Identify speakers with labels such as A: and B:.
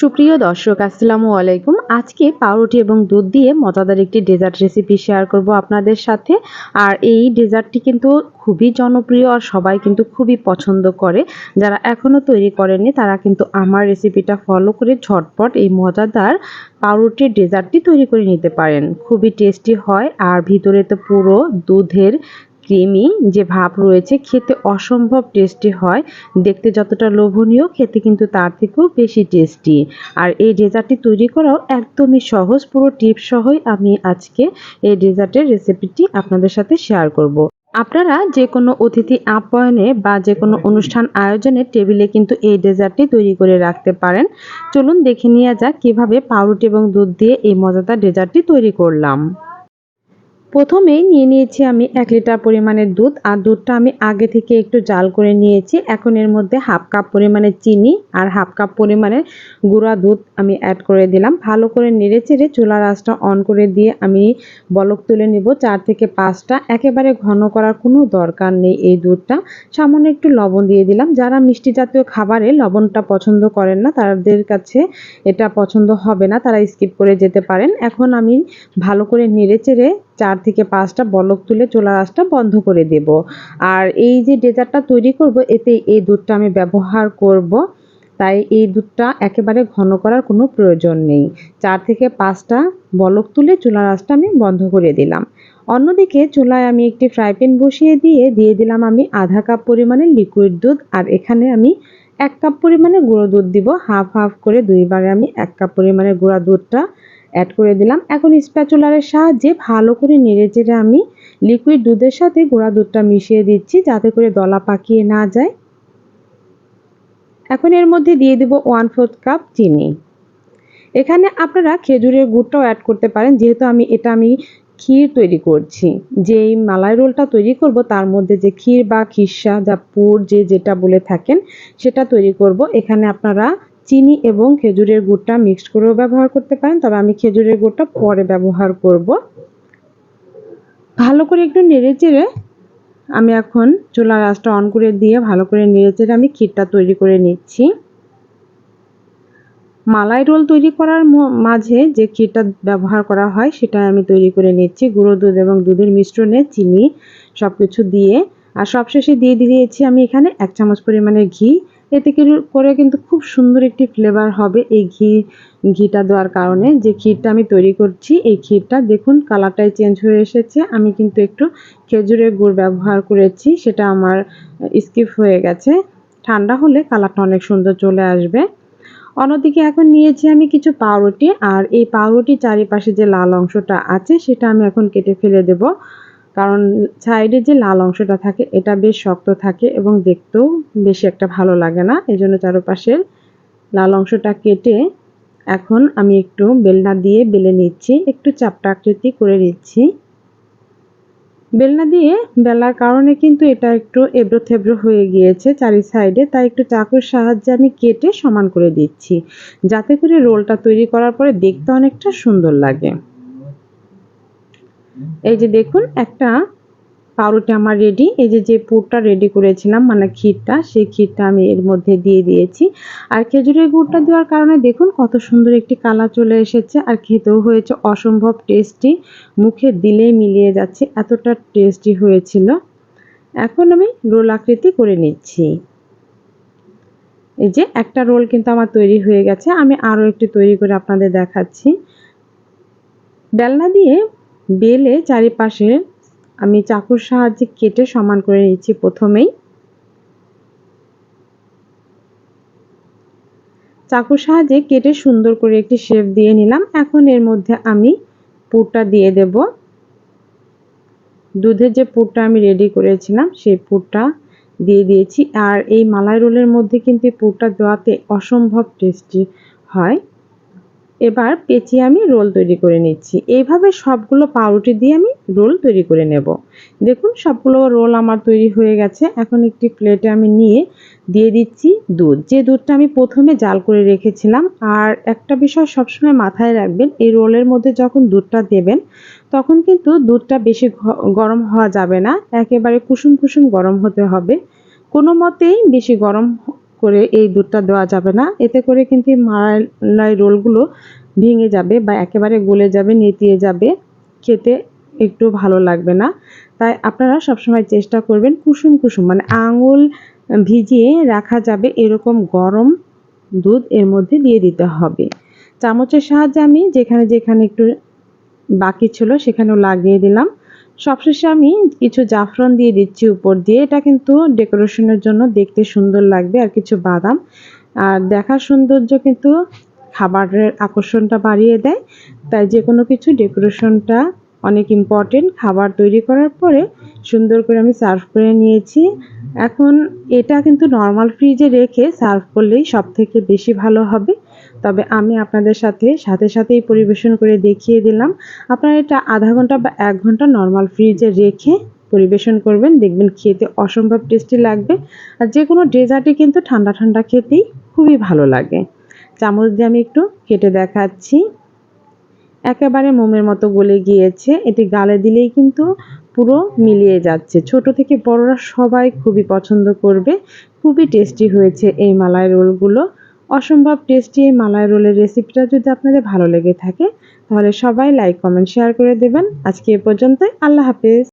A: সুপ্রিয় দর্শক, আসসালামু আলাইকুম। আজকে পাউরুটি এবং দুধ দিয়ে মজাদার একটি ডেজার্ট রেসিপি শেয়ার করব আপনাদের সাথে। আর এই ডেজার্টটি কিন্তু খুবই জনপ্রিয় আর সবাই কিন্তু খুবই পছন্দ করে। যারা এখনও তৈরি করেননি, তারা কিন্তু আমার রেসিপিটা ফলো করে ঝটপট এই মজাদার পাউরুটির ডেজার্টটি তৈরি করে নিতে পারেন। খুবই টেস্টি হয় আর ভিতরে তো পুরো দুধের ক্রিমি যে ভাব রয়েছে, খেতে অসম্ভব টেস্টি হয়। দেখতে যতটা লোভনীয়, খেতে কিন্তু তার থেকেও বেশি টেস্টি আর এই ডেজার্টটি তৈরি করাও একদমই সহজ। পুরো টিপ সহই আমি আজকে এই ডেজার্টের রেসিপিটি আপনাদের সাথে শেয়ার করব। আপনারা যে কোনো অতিথি আপ্যায়নে বা যে কোনো অনুষ্ঠান আয়োজনে টেবিলে কিন্তু এই ডেজার্টটি তৈরি করে রাখতে পারেন। চলুন দেখে নেওয়া যাক কীভাবে পাউরুটি এবং দুধ দিয়ে এই মজাদার ডেজার্টটি তৈরি করলাম। প্রথমেই নিয়ে নিয়েছি আমি এক লিটার পরিমাণের দুধ, আর দুধটা আমি আগে থেকে একটু জাল করে নিয়েছি। এখন এর মধ্যে হাফ কাপ পরিমাণে চিনি আর হাফ কাপ পরিমাণের গুঁড়া দুধ আমি অ্যাড করে দিলাম। ভালো করে নেড়ে চেড়ে চুলার আঁচটা অন করে দিয়ে আমি বলক তুলে নেব চার থেকে পাঁচটা। একেবারে ঘন করার কোনো দরকার নেই এই দুধটা। সামান্য একটু লবণ দিয়ে দিলাম। যারা মিষ্টি জাতীয় খাবারে লবণটা পছন্দ করেন না, তাদের কাছে এটা পছন্দ হবে না। তারা স্কিপ করে যেতে পারেন। এখন আমি ভালো করে নেড়ে চেড়ে চার থেকে পাঁচটা বলক তুলে চোলার আঁচটা বন্ধ করে দেব। আর এই যে ডেজার্টটা তৈরি করব, এতে এই দুধটা আমি ব্যবহার করব। তাই এই দুধটা একেবারে ঘন করার কোনো প্রয়োজন নেই। চার থেকে পাঁচটা বলক তুলে চুলার আঁচটা আমি বন্ধ করে দিলাম। অন্যদিকে চুলায় আমি একটি ফ্রাই প্যান বসিয়ে দিয়ে দিয়ে দিলাম আমি আধা কাপ পরিমাণে লিকুইড দুধ, আর এখানে আমি এক কাপ পরিমাণে গুঁড়ো দুধ দিব। হাফ হাফ করে দুইবারে আমি এক কাপ পরিমাণে গুঁড়া দুধটা অ্যাড করে দিলাম। এখন স্প্যাচুলারের সাহায্যে ভালো করে নেড়ে চেড়ে আমি লিকুইড দুধের সাথে গুঁড়া দুধটা মিশিয়ে দিচ্ছি যাতে করে দলা পাকিয়ে না যায়। এখন এর মধ্যে দিয়ে দেব ওয়ান ফোর্থ কাপ চিনি। এখানে আপনারা খেজুরের গুড়টাও অ্যাড করতে পারেন, যেহেতু আমি এটা আমি ক্ষীর তৈরি করছি। যে মালাই রোলটা তৈরি করব, তার মধ্যে যে ক্ষীর বা খিসা যা পুর, যে যেটা বলে থাকেন, সেটা তৈরি করব। এখানে আপনারা চিনি এবং খেজুরের গুড়টা মিক্সড করেও ব্যবহার করতে পারেন। তবে আমি খেজুরের গুড়টা পরে ব্যবহার করব। ভালো করে একটু নেড়ে চেড়ে আমি এখন চুলার আঁচটা অন করে দিয়ে ভালো করে নেড়ে চেড়ে আমি ক্ষীরটা তৈরি করে নিচ্ছি। মালাই রোল তৈরি করার মাঝে যে ক্ষীরটা ব্যবহার করা হয় সেটা আমি তৈরি করে নিচ্ছি। গুঁড়ো দুধ এবং দুধের মিশ্রণে চিনি সব কিছু দিয়ে। আর সবশেষে দিয়ে দিয়েছি আমি এখানে এক চামচ পরিমাণের ঘি। এতে করে কিন্তু খুব সুন্দর একটি ফ্লেভার হবে এই ঘি, ঘিটা দেওয়ার কারণে। যে ক্ষীরটা আমি তৈরি করছি, এই ক্ষীরটা দেখুন কালারটাই চেঞ্জ হয়ে এসেছে। আমি কিন্তু একটু খেজুরের গুড় ব্যবহার করেছি, সেটা আমার স্কিপ হয়ে গেছে। ঠান্ডা হলে কালারটা অনেক সুন্দর চলে আসবে। অন্যদিকে এখন নিয়েছি আমি কিছু পাউরুটি, আর এই পাউরুটির চারিপাশে যে লাল অংশটা আছে, সেটা আমি এখন কেটে ফেলে দেব। কারণ সাইডে যে লাল অংশটা থাকে, এটা বেশ শক্ত থাকে এবং দেখতেও বেশি একটা ভালো লাগে না। এই জন্য চারপাশের লাল অংশটা কেটে এখন আমি একটু বেলনা দিয়ে বেলে নিচ্ছি, একটু চাপটা আকৃতি করে নিচ্ছি। বেলনা দিয়ে বেলার কারণে কিন্তু এটা একটু এবড়ো থেবড়ো হয়ে গিয়েছে চারি সাইডে, তাই একটু চাকুর সাহায্যে আমি কেটে সমান করে দিচ্ছি। যাতে করে রোলটা তৈরি করার পরে দেখতে অনেকটা সুন্দর লাগে। এই যে দেখুন, একটা পাউরুটি আমার রেডি এই যে যে পুরটা রেডি করেছিলাম মানে ক্ষীরটা, সেই ক্ষীরটা আমি এর মধ্যে দিয়ে দিয়েছি। আর খেজুরের গুড়টা দেওয়ার কারণে দেখুন, কত সুন্দর একটি কালার চলে এসেছে। আর খেতেও হয়েছে অসম্ভব টেস্টি মুখে দিলেই মিলিয়ে যাচ্ছে, এতটা টেস্টি হয়েছিল। এখন আমি রোল আকৃতি করে নিচ্ছি। এই যে একটা রোল কিন্তু আমার তৈরি হয়ে গেছে। আমি আরও একটি তৈরি করে আপনাদের দেখাচ্ছি। ডালনা দিয়ে বেলে চারিপাশে আমি চাকুর সাহায্যে কেটে সমান করে নিচ্ছি প্রথমেই। চাকুর সাহায্যে কেটে সুন্দর করে একটি শেপ দিয়ে নিলাম। এখন এর মধ্যে আমি পুরটা দিয়ে দেব। দুধের যে পুরটা আমি রেডি করেছিলাম, সেই পুরটা দিয়ে দিয়েছি। আর এই মালাই রোলের মধ্যে কিন্তু পুরটা দেওয়াতে অসম্ভব টেস্টি হয়। এবার পেঁচিয়ে আমি রোল তৈরি করে নিচ্ছি। এইভাবে সবগুলো পাউরুটি দিয়ে আমি রোল তৈরি করে নেব। দেখুন, সবগুলো রোল আমার তৈরি হয়ে গেছে। এখন একটি প্লেটে আমি নিয়ে দিয়ে দিচ্ছি দুধ। যে দুধটা আমি প্রথমে জাল করে রেখেছিলাম, আর একটা বিষয় সবসময় মাথায় রাখবেন, এই রোলের মধ্যে যখন দুধটা দেবেন, তখন কিন্তু দুধটা বেশি গরম হওয়া যাবে না। একেবারে কুসুম কুসুম গরম হতে হবে। কোনো মতেই বেশি গরম করে এই দুধটা দেওয়া যাবে না। এতে করে কিন্তু মালাই রোলগুলো ভেঙে যাবে বা একেবারে গলে যাবে, নেতিয়ে যাবে। খেতে একটু ভালো লাগবে না। তাই আপনারা সবসময় চেষ্টা করবেন কুসুম কুসুম মানে আঙুল ভিজিয়ে রাখা যাবে এরকম গরম দুধ এর মধ্যে দিয়ে দিতে হবে। চামচের সাহায্যে আমি যেখানে যেখানে একটু বাকি ছিল সেখানেও লাগিয়ে দিলাম। সবশেষে আমি কিছু জাফরান দিয়ে দিচ্ছি উপর দিয়ে। এটা কিন্তু ডেকোরেশনের জন্য দেখতে সুন্দর লাগবে আর কিছু বাদাম। আর দেখার সৌন্দর্য কিন্তু খাবারের আকর্ষণটা বাড়িয়ে দেয়। তাই যে কোনো কিছু ডেকোরেশনটা অনেক ইম্পর্টেন্ট খাবার তৈরি করার পরে সুন্দর করে আমি সার্ভ করে নিয়েছি। এখন এটা কিন্তু নর্মাল ফ্রিজে রেখে সার্ভ করলেই সব থেকে বেশি ভালো হবে। তবে আমি আপনাদের সাথে সাথে সাথেই পরিবেশন করে দেখিয়ে দিলাম। আপনারা এটা আধা ঘণ্টা বা এক ঘণ্টা নর্মাল ফ্রিজে রেখে পরিবেশন করবেন। দেখবেন খেতে অসম্ভব টেস্টি লাগবে। আর যে কোনো ডেজার্টে কিন্তু ঠান্ডা ঠান্ডা খেতেই খুবই ভালো লাগে। চামচ দিয়ে আমি একটু কেটে দেখাচ্ছি। একেবারে মোমের মতো গলে গিয়েছে। এটি গালে দিলেই কিন্তু পুরো মিলিয়ে যাচ্ছে। ছোট থেকে বড়রা সবাই খুবই পছন্দ করবে। খুবই টেস্টি হয়েছে এই মালাই রোলগুলো। অসম্ভব টেস্টি এই মালাই রোলের রেসিপিটা যদি আপনাদের ভালো লেগে থাকে, তাহলে সবাই লাইক কমেন্ট শেয়ার করে দেবেন। আজকে এ পর্যন্তই। আল্লাহ হাফেজ।